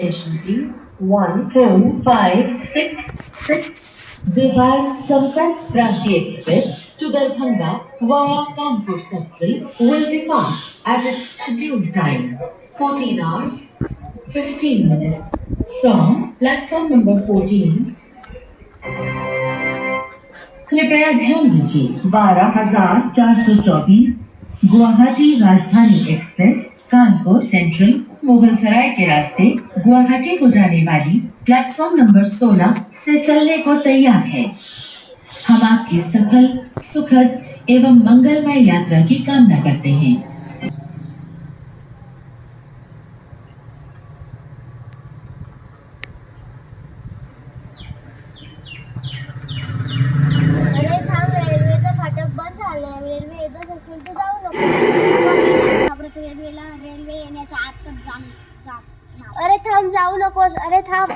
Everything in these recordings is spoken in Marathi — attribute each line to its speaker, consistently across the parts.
Speaker 1: One, four, five, six, six. Divide Samsak Kranti Express to Darbhanga via Kanpur Central will depart at its scheduled time, 14 hours, 15 minutes from platform number 14. कृपया ध्यान दीजिए बारह हजार चार सौ चौबीस गुवाहाटी राजधानी एक्सप्रेस कानपुर सेंट्रल मुगल सराय के रास्ते गुवाहाटी को जाने वाली प्लेटफॉर्म नंबर 16 से चलने को तैयार है। हम आपकी सफल, सुखद एवं मंगलमय यात्रा की कामना करते हैं।
Speaker 2: रेल्वे येण्याच्या आतच जा जा अरे थांब जाऊ नकोस. अरे थांब.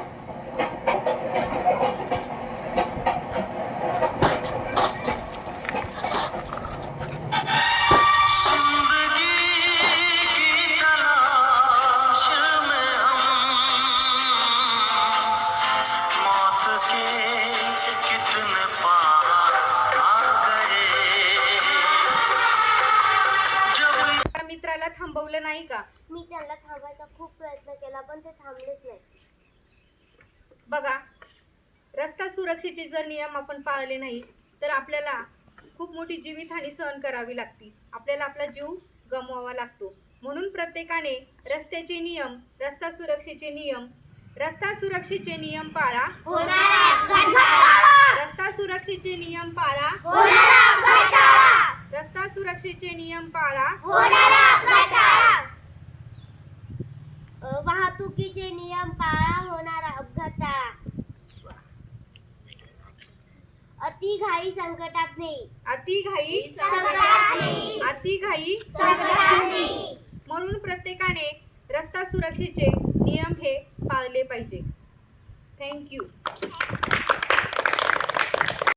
Speaker 3: थांबवलं नाही का?
Speaker 2: मी त्याला थांबायचा खूप प्रयत्न केला पण ते थांबलेच नाही.
Speaker 3: बघा रस्ता सुरक्षेचे जर नियम आपण पाळले नाही तर आपल्याला खूप मोठी जीवितहानी सहन करावी लागते. आपल्याला आपला जीव गमवावा लागतो. म्हणून प्रत्येकाने रस्त्याचे नियम रस्ता सुरक्षेचे नियम रस्ता सुरक्षेचे नियम पाळा. रस्ता सुरक्षेचे नियम पाळा. रस्ता सुरक्षेचे नियम पाळा.
Speaker 2: वाहतुकीचे नियम पाळा होणारा अपघात टाळा. अति घाई संकटात नाही.
Speaker 3: अति घाई. अति घाई. म्हणून प्रत्येकाने रस्ता सुरक्षेचे नियम हे पाळले पाहिजे. थँक्यू